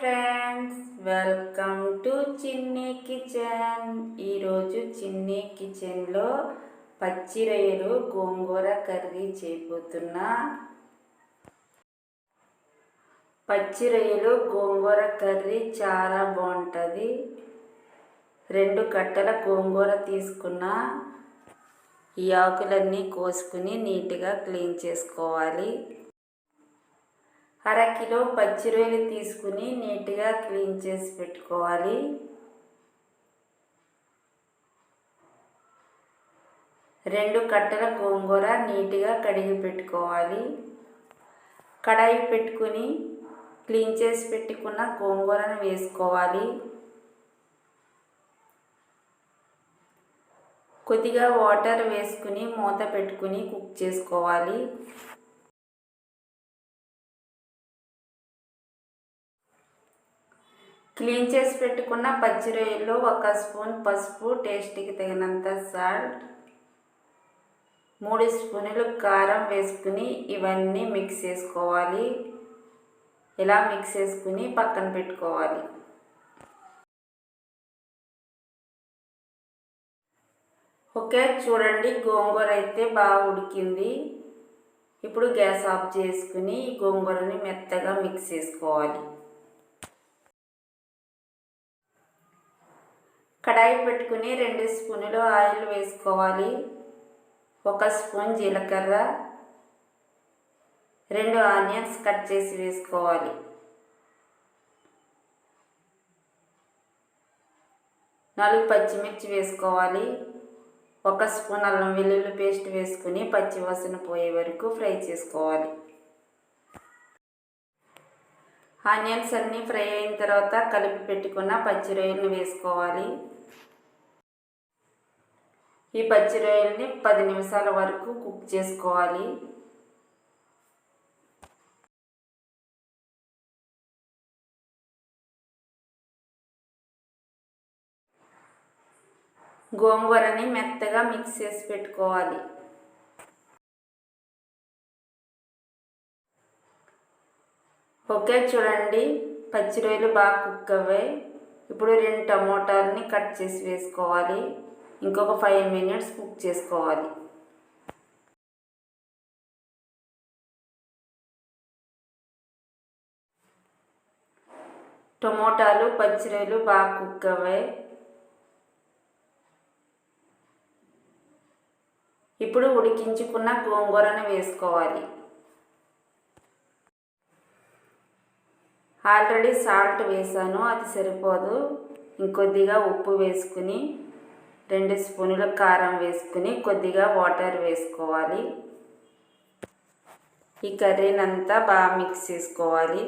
Friends welcome to Chinni kitchen ఈరోజు చిన్ని కిచెన్లో పచ్చి రొయ్యలు గోంగూర కర్రీ చేయబోతున్నా. పచ్చి రొయ్యలు గోంగూర కర్రీ చాలా బాగుంటుంది. రెండు కట్టల గోంగూర తీసుకున్న. ఈ ఆకులన్నీ కోసుకుని నీట్గా క్లీన్ చేసుకోవాలి. అర కిలో పచ్చి రొయ్యలు తీసుకుని నీట్గా క్లీన్ చేసి పెట్టుకోవాలి. రెండు కట్టల గోంగూర నీట్గా కడిగి పెట్టుకోవాలి. కడాయి పెట్టుకుని క్లీన్ చేసి పెట్టుకున్న గోంగూరను వేసుకోవాలి. కొద్దిగా వాటర్ వేసుకుని మూత పెట్టుకుని కుక్ చేసుకోవాలి. క్లీన్ చేసి పెట్టుకున్న పచ్చి రొయ్యలు ఒక స్పూన్ పసుపు టేస్ట్కి తగినంత సాల్ట్ మూడు స్పూన్లు కారం వేసుకుని ఇవన్నీ మిక్స్ చేసుకోవాలి. ఇలా మిక్స్ చేసుకుని పక్కన పెట్టుకోవాలి. ఓకే చూడండి గోంగూర అయితే బాగా ఉడికింది. ఇప్పుడు గ్యాస్ ఆఫ్ చేసుకుని గోంగూరని మెత్తగా మిక్స్ చేసుకోవాలి. కడాయి పెట్టుకుని రెండు స్పూన్లు ఆయిల్ వేసుకోవాలి. ఒక స్పూన్ జీలకర్ర. రెండు ఆనియన్స్ కట్ చేసి వేసుకోవాలి. నాలుగు పచ్చిమిర్చి వేసుకోవాలి. ఒక స్పూన్ అల్లం వెల్లుల్లి పేస్ట్ వేసుకుని పచ్చివాసన పోయే వరకు ఫ్రై చేసుకోవాలి. ఆనియన్స్ అన్నీ ఫ్రై అయిన తర్వాత కలిపి పెట్టుకున్న పచ్చి రొయ్యలను వేసుకోవాలి. ఈ పచ్చి రొయ్యల్ని పది నిమిషాల వరకు కుక్ చేసుకోవాలి. గోంగూరని మెత్తగా మిక్స్ చేసి పెట్టుకోవాలి. ఓకే చూడండి పచ్చి రొయ్యలు బాగా కుక్ అవ్వాయి ఇప్పుడు రెండు టమోటాలని కట్ చేసి వేసుకోవాలి. ఇంకొక ఫైవ్ మినిట్స్ కుక్ చేసుకోవాలి. టమోటాలు పచ్చిరొయ్యలు బాగా కుక్ అవ్వాయి ఇప్పుడు ఉడికించుకున్న గోంగూరను వేసుకోవాలి. ఆల్రెడీ సాల్ట్ వేసాను అది సరిపోదు. ఇంకొద్దిగా ఉప్పు వేసుకుని రెండు స్పూనుల కారం వేసుకుని కొద్దిగా వాటర్ వేసుకోవాలి. ఈ కర్రీనంతా బాగా మిక్స్ చేసుకోవాలి.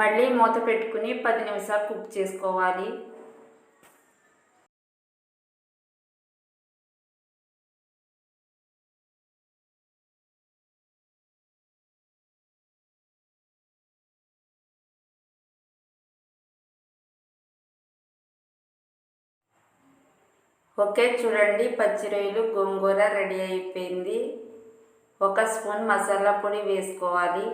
మళ్ళీ మూత పెట్టుకుని పది నిమిషాలు కుక్ చేసుకోవాలి. ఓకే చూడండి పచ్చి రొయ్యలు గోంగూర రెడీ అయిపోయింది. ఒక స్పూన్ మసాలా పొడి వేసుకోవాలి.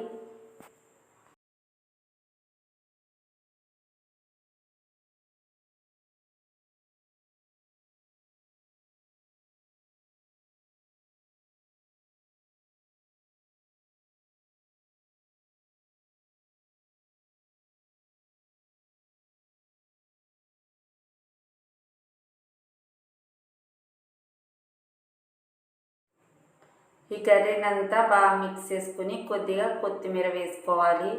ఈ కర్రీని అంతా బాగా మిక్స్ చేసుకుని కొద్దిగా కొత్తిమీర వేసుకోవాలి.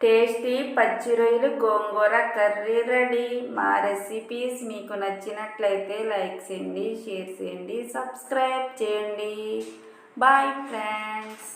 టేస్టీ పచ్చి రొయ్యలు గోంగూర కర్రీ రెడీ. మా రెసిపీస్ మీకు నచ్చినట్లయితే లైక్ చేయండి షేర్ చేయండి సబ్స్క్రైబ్ చేయండి. Bye friends